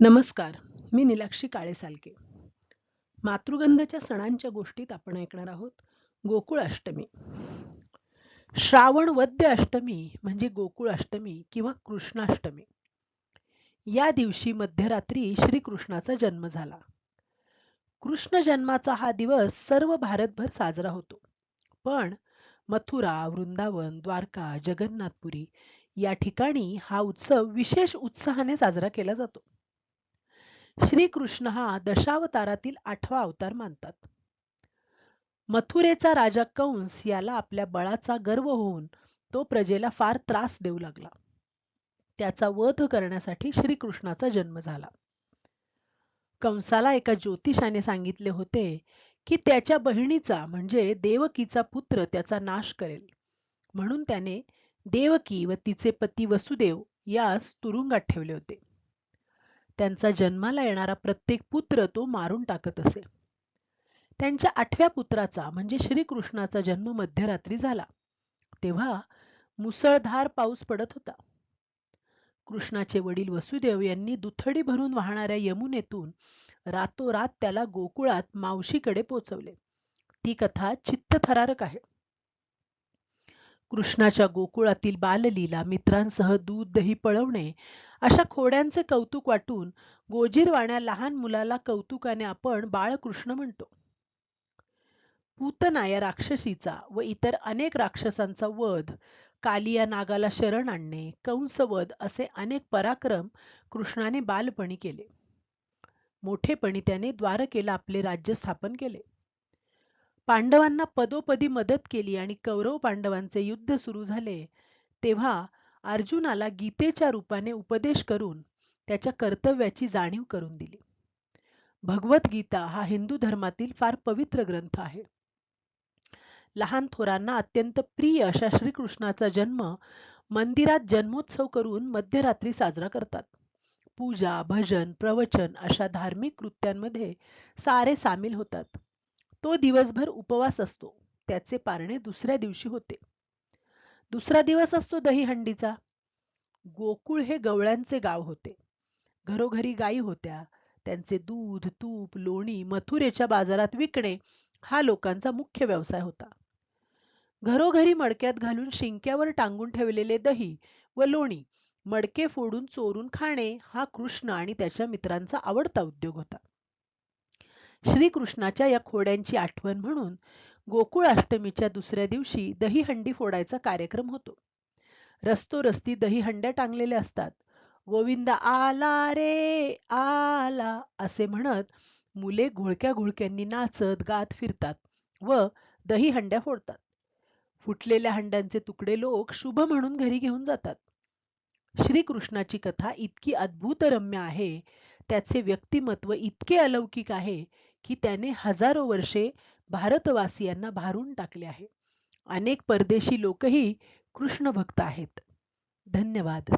नमस्कार मी निलाक्षी काळे सालके मातृगंधाच्या सणांच्या गोष्टीत आपण ऐकणार आहोत गोकुळ अष्टमी. श्रावण वद्य अष्टमी म्हणजे गोकुळ अष्टमी किंवा कृष्णाष्टमी. या दिवशी मध्यरात्री श्रीकृष्णाचा जन्म झाला. कृष्ण जन्माचा हा दिवस सर्व भारतभर साजरा होतो. पण मथुरा वृंदावन द्वारका जगन्नाथपुरी या ठिकाणी हा उत्सव विशेष उत्साहाने साजरा केला जातो. श्रीकृष्ण हा दशावतारातील आठवा अवतार मानतात. मथुरेचा राजा कंस याला आपल्या बळाचा गर्व होऊन तो प्रजेला फार त्रास देऊ लागला. त्याचा वध करण्यासाठी श्रीकृष्णाचा जन्म झाला. कंसाला एका ज्योतिषाने सांगितले होते की त्याच्या बहिणीचा म्हणजे देवकीचा पुत्र त्याचा नाश करेल. म्हणून त्याने देवकी व तिचे पती वसुदेव यास तुरुंगात ठेवले होते. त्यांचा जन्माला येणारा प्रत्येक पुत्र तो मारून टाकत असे. त्यांच्या आठव्या पुत्राचा म्हणजे श्रीकृष्णाचा जन्म मध्यरात्री झाला. तेव्हा मुसळधार पाऊस पडत होता. कृष्णाचे वडील वसुदेव यांनी दुथडी भरून वाहणाऱ्या यमुनेतून रातोरात त्याला गोकुळात मावशीकडे पोचवले. ती कथा चित्तथरारक आहे. कृष्णाच्या गोकुळातील बाललीला मित्रांसह दूध दही पळवणे अशा खोड्यांचे कौतुक वाटून गोजीरवाण्या लहान मुलाला कौतुकाने आपण बाळकृष्ण म्हणतो. पूतना या राक्षसीचा व इतर अनेक राक्षसांचा वध कालिया नागाला शरण आणणे कंसवध असे अनेक पराक्रम कृष्णाने बालपणी केले. मोठेपणी त्याने द्वारकेला आपले राज्य स्थापन केले. पांडवांना पदोपदी मदत केली आणि कौरव पांडवांचे युद्ध सुरू झाले. तेव्हा अर्जुनाला गीतेच्या रूपाने उपदेश करून त्याच्या कर्तव्याची जाणीव करून दिली. भगवद्गीता हा हिंदू धर्मातील फार पवित्र ग्रंथ आहे. लहान थोरांना अत्यंत प्रिय अशा श्रीकृष्णाचा जन्म मंदिरात जन्मोत्सव करून मध्यरात्री साजरा करतात. पूजा भजन प्रवचन अशा धार्मिक कृत्यांमध्ये सारे सामील होतात. तो दिवसभर उपवास असतो. त्याचे पारणे दुसऱ्या दिवशी होते. दुसरा दिवस असतो दहीहंडीचा. गोकुळ हे गवळ्यांचे गाव होते. घरोघरी गायी होत्या. त्यांचे दूध तूप लोणी मथुरेच्या बाजारात विकणे हा लोकांचा मुख्य व्यवसाय होता. घरोघरी मडक्यात घालून शिंक्यावर टांगून ठेवलेले दही व लोणी मडके फोडून चोरून खाणे हा कृष्ण आणि त्याच्या मित्रांचा आवडता उद्योग होता. श्रीकृष्णाच्या या खोड्यांची आठवण म्हणून गोकुळ अष्टमीच्या दुसऱ्या दिवशी दहीहंडी फोडायचा कार्यक्रम होतो. रस्तोरस्ती दहीहंड्या टांगलेल्या असतात. गोविंद आला रे आला असे म्हणत मुले घोळक्या घोळक्यांनी नाचत गात फिरतात व दहीहंड्या फोडतात. फुटलेल्या हंड्यांचे तुकडे लोक शुभ म्हणून घरी घेऊन जातात. श्रीकृष्णाची कथा इतकी अद्भुत रम्य आहे त्याचे व्यक्तिमत्व इतके अलौकिक आहे की त्याने हजारो वर्षे भारतवासियांना भारून टाकले आहे. अनेक परदेशी लोकही कृष्ण भक्त आहेत. धन्यवाद.